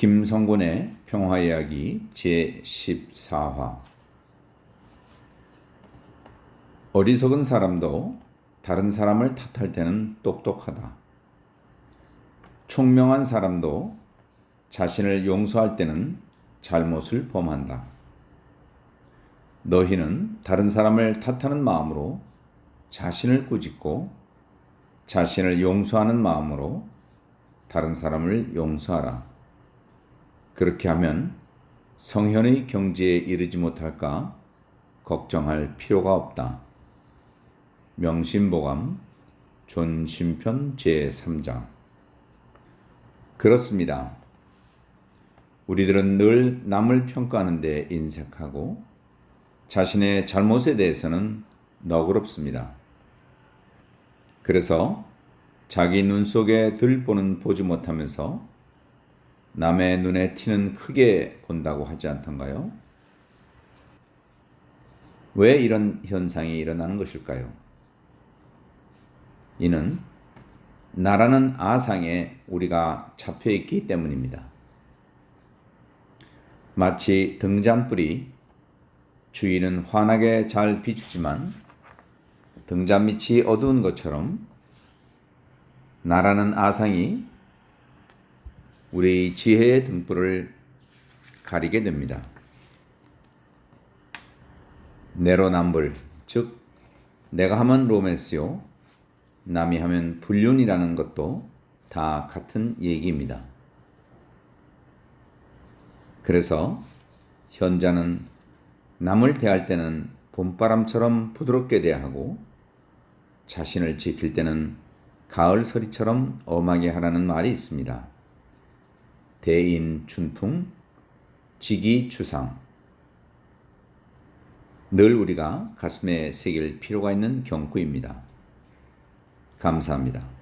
김성곤의 평화이야기 제14화 어리석은 사람도 다른 사람을 탓할 때는 똑똑하다. 총명한 사람도 자신을 용서할 때는 잘못을 범한다. 너희는 다른 사람을 탓하는 마음으로 자신을 꾸짖고 자신을 용서하는 마음으로 다른 사람을 용서하라. 그렇게 하면 성현의 경지에 이르지 못할까 걱정할 필요가 없다. 명심보감 존심편 제3장 그렇습니다. 우리들은 늘 남을 평가하는데 인색하고 자신의 잘못에 대해서는 너그럽습니다. 그래서 자기 눈 속에 들보는 보지 못하면서 남의 눈에 티는 크게 본다고 하지 않던가요? 왜 이런 현상이 일어나는 것일까요? 이는 나라는 아상에 우리가 잡혀 있기 때문입니다. 마치 등잔불이 주위는 환하게 잘 비추지만 등잔 밑이 어두운 것처럼 나라는 아상이 우리 지혜의 등불을 가리게 됩니다. 내로남불, 즉 내가 하면 로맨스요, 남이 하면 불륜이라는 것도 다 같은 얘기입니다. 그래서 현자는 남을 대할 때는 봄바람처럼 부드럽게 대하고 자신을 지킬 때는 가을 서리처럼 엄하게 하라는 말이 있습니다. 대인 춘풍, 지기 추상. 늘 우리가 가슴에 새길 필요가 있는 경구입니다. 감사합니다.